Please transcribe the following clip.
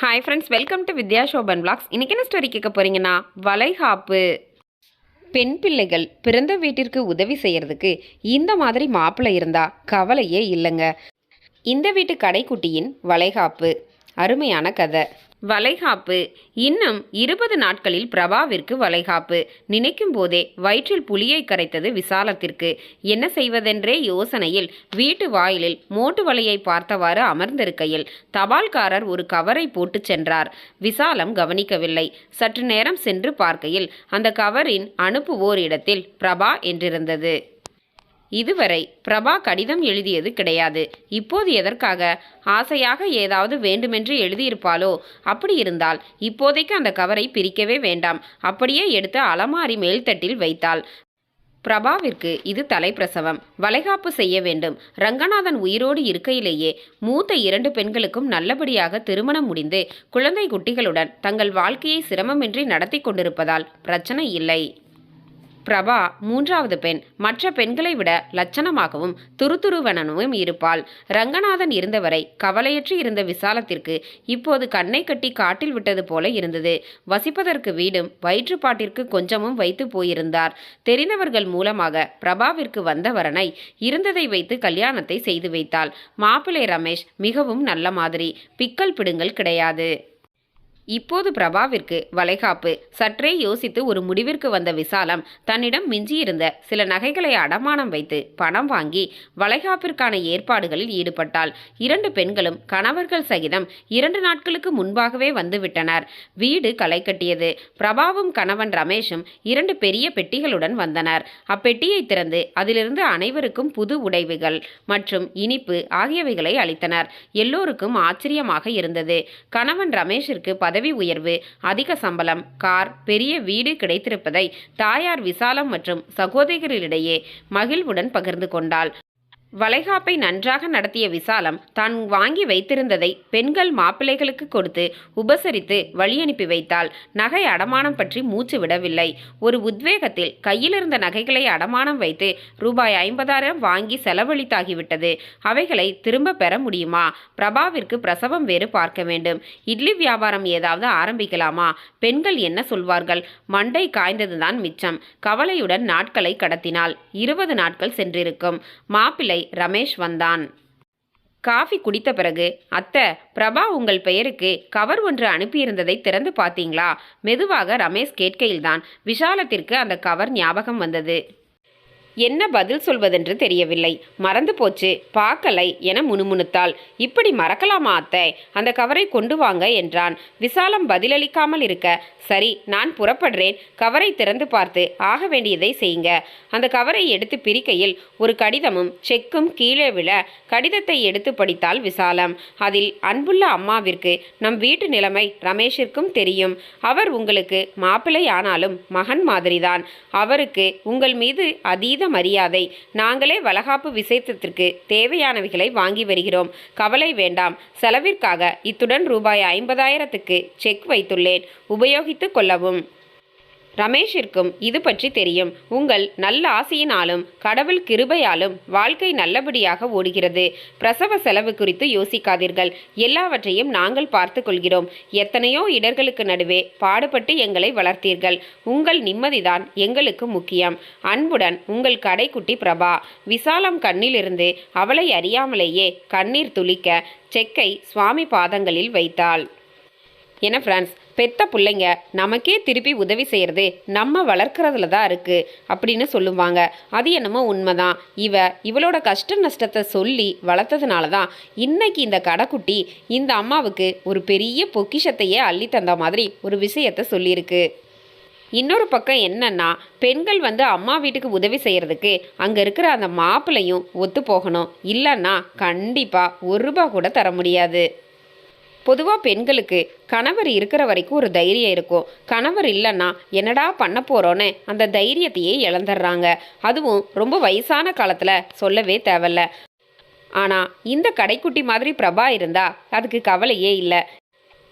Hi friends welcome to Vidya Shobhan blogs இன்றைக்கி என்ன story கேட்க போகிறீங்கன்னா வளைகாப்பு. பெண் பிள்ளைகள் பிறந்த வீட்டிற்கு உதவி செய்கிறதுக்கு இந்த மாதிரி மாப்பிள்ளை இருந்தால் கவலையே இல்லைங்க. இந்த வீட்டு கடைக்குட்டியின் வளைகாப்பு. அருமையான கதை. வளைகாப்பு. இன்னும் இருபது நாட்களில் பிரபாவிற்கு வளைகாப்பு. நினைக்கும் போதே வயிற்றில் புலியை கரைத்தது விசாலத்திற்கு. என்ன செய்வதென்றே யோசனையில் வீட்டு வாயிலில் மோட்டு வலையை பார்த்தவாறு அமர்ந்திருக்கையில் தபால்காரர் ஒரு கவரை போட்டு சென்றார். விசாலம் கவனிக்கவில்லை. சற்று நேரம் சென்று பார்க்கையில் அந்த கவரின் அனுப்புவோர் இடத்தில் பிரபா என்றிருந்தது. இதுவரை பிரபா கடிதம் எழுதியது கிடையாது. இப்போது எதற்காக? ஆசையாக ஏதாவது வேண்டுமென்று எழுதியிருப்பாளோ? அப்படி இருந்தால் இப்போதைக்கு அந்த கவரை பிரிக்கவே வேண்டாம். அப்படியே எடுத்து அலமாரி மேல்தட்டில் வைத்தாள். பிரபாவிற்கு இது தலைப்பிரசவம். வளைகாப்பு செய்ய வேண்டும். ரங்கநாதன் உயிரோடு இருக்கையிலேயே மூத்த இரண்டு பெண்களுக்கும் நல்லபடியாக திருமணம் முடிந்து குழந்தை குட்டிகளுடன் தங்கள் வாழ்க்கையை சிரமமின்றி நடத்தி கொண்டிருப்பதால் பிரச்சனை இல்லை. பிரபா மூன்றாவது பெண். மற்ற பெண்களை விட லட்சணமாகவும் துருதுருவனனும் இருப்பாள். ரங்கநாதன் இருந்தவரை கவலையற்று இருந்த விசாலத்திற்கு இப்போது கண்ணை கட்டி காட்டில் விட்டது போல இருந்தது. வசிப்பதற்கு வீடும் வயிற்றுப்பாட்டிற்கு கொஞ்சமும் வைத்து போயிருந்தார். தெரிந்தவர்கள் மூலமாக பிரபாவிற்கு வந்தவரனை இருந்ததை வைத்து கல்யாணத்தை செய்து வைத்தாள். மாப்பிள்ளை ரமேஷ் மிகவும் நல்ல மாதிரி. பிக்கல் பிடுங்கள் கிடையாது. இப்போது பிரபாவிற்கு வளைகாப்பு. சற்றே யோசித்து ஒரு முடிவிற்கு வந்த விசாலம் தன்னிடம் மிஞ்சியிருந்த சில நகைகளை அடமானம் வைத்து பணம் வாங்கி வளைகாப்பிற்கான ஏற்பாடுகளில் ஈடுபட்டாள். இரண்டு பெண்களும் கணவர்கள் சகிதம் இரண்டு நாட்களுக்கு முன்பாகவே வந்துவிட்டனர். வீடு களை கட்டியது. பிரபாவும் கணவன் ரமேஷும் இரண்டு பெரிய பெட்டிகளுடன் வந்தனர். அப்பெட்டியை திறந்து அதிலிருந்து அனைவருக்கும் புது உடைவுகள் மற்றும் இனிப்பு ஆகியவைகளை அளித்தனர். எல்லோருக்கும் ஆச்சரியமாக இருந்தது. கணவன் ரமேஷிற்கு பதவி உயர்வு அதிக சம்பளம் கார் பெரிய வீடு கிடைத்திருப்பதை தாயார் விசாலம் மற்றும் சகோதரிகளிடையே மகிழ்வுடன் பகிர்ந்து கொண்டாள். வளைகாப்பை நன்றாக நடத்திய விசாலம் தான் வாங்கி வைத்திருந்ததை பெண்கள் மாப்பிள்ளைகளுக்கு கொடுத்து உபசரித்து வழியனுப்பி வைத்தால் வைத்தாள். நகை அடமானம் பற்றி மூச்சு விடவில்லை. ஒரு உத்வேகத்தில் கையிலிருந்த நகைகளை அடமானம் வைத்து ரூபாய் ஐம்பதாயிரம் வாங்கி செலவழித்தாகிவிட்டது. அவைகளை திரும்ப பெற முடியுமா? பிரபாவிற்கு பிரசவம் வேறு பார்க்க வேண்டும். இட்லி வியாபாரம் ஏதாவது ஆரம்பிக்கலாமா? பெண்கள் என்ன சொல்வார்கள்? மண்டை காய்ந்ததுதான் மிச்சம். கவலையுடன் நாட்களை கடத்தினாள். இருபது நாட்கள் சென்றிருக்கும். மாப்பிள்ளை ரமேஷ் வந்தான். காஃபி குடித்த பிறகு அத்தை பிரபா உங்கள் பெயருக்கு கவர் ஒன்று அனுப்பியிருந்ததை திறந்து பார்த்தீங்களா? மெதுவாக ரமேஷ் கேட்கையில்தான். விஷாலத்திற்கு அந்த கவர் ஞாபகம் வந்தது. என்ன பதில் சொல்வதென்று தெரியவில்லை. மறந்து போச்சு. பார்க்கலை என முணுமுணுத்தாள். இப்படி மறக்கலாமா அத்தை? அந்த கவரை கொண்டு வாங்க என்றான். விசாலம் பதிலளிக்காமல் இருக்க சரி நான் புறப்படுறேன். கவரை திறந்து பார்த்து ஆக வேண்டியதை செய்யுங்க. அந்த கவரை எடுத்து பிரிக்கையில் ஒரு கடிதமும் செக்கும் கீழே விழ கடிதத்தை எடுத்து படித்தாள் விசாலம். அதில் அன்புள்ள அம்மாவிற்கு நம் வீட்டு நிலைமை ரமேஷிற்கும் தெரியும். அவர் உங்களுக்கு மாப்பிள்ளை ஆனாலும் மகன் மாதிரிதான். அவருக்கு உங்கள் மீது அதீத மரியாதை. நாங்களே வளகாப்பு விசேஷத்திற்கு தேவையானவைகளை வாங்கி வருகிறோம். கவலை வேண்டாம். செலவிற்காக இத்துடன் ரூபாய் ஐம்பதாயிரத்துக்கு செக் வைத்துள்ளேன். உபயோகித்துக் கொள்ளவும். ரமேஷிற்கும் இது பற்றி தெரியும். உங்கள் நல்ல ஆசையினாலும் கடவுள் கிருபையாலும் வாழ்க்கை நல்லபடியாக ஓடுகிறது. பிரசவ செலவு குறித்து யோசிக்காதீர்கள். எல்லாவற்றையும் நாங்கள் பார்த்து கொள்கிறோம். எத்தனையோ இடர்களுக்கு நடுவே பாடுபட்டு எங்களை வளர்த்தீர்கள். உங்கள் நிம்மதிதான் எங்களுக்கு முக்கியம். அன்புடன் உங்கள் கடைக்குட்டி பிரபா. விசாலம் கண்ணிலிருந்து அவளை அறியாமலேயே கண்ணீர் துளிக்க செக்கை சுவாமி பாதங்களில் வைத்தாள். என ஃப்ரெண்ட்ஸ் பெத்த பிள்ளைங்க நமக்கே திருப்பி உதவி செய்கிறது நம்ம வளர்க்குறதுல தான் இருக்குது அப்படின்னு சொல்லுவாங்க. அது என்னமோ உண்மைதான். இவ இவளோட கஷ்ட நஷ்டத்தை சொல்லி வளர்த்ததுனால தான் இன்னைக்கு இந்த கடைக்குட்டி இந்த அம்மாவுக்கு ஒரு பெரிய பொக்கிஷத்தையே அள்ளி தந்த மாதிரி ஒரு விஷயத்தை சொல்லியிருக்கு. இன்னொரு பக்கம் என்னன்னா பெண்கள் வந்து அம்மா வீட்டுக்கு உதவி செய்கிறதுக்கு அங்கே இருக்கிற அந்த மாப்பிள்ளையும் ஒத்து போகணும். இல்லைன்னா கண்டிப்பாக ஒரு ரூபா கூட தர முடியாது. பொதுவாக பெண்களுக்கு கணவர் இருக்கிற வரைக்கும் ஒரு தைரியம் இருக்கும். கணவர் இல்லைன்னா என்னடா பண்ண போகிறோன்னு அந்த தைரியத்தையே இழந்துடுறாங்க. அதுவும் ரொம்ப வயசான காலத்தில் சொல்லவே தேவையில்ல. ஆனால் இந்த கடைக்குட்டி மாதிரி பிரபா இருந்தா அதுக்கு கவலையே இல்லை.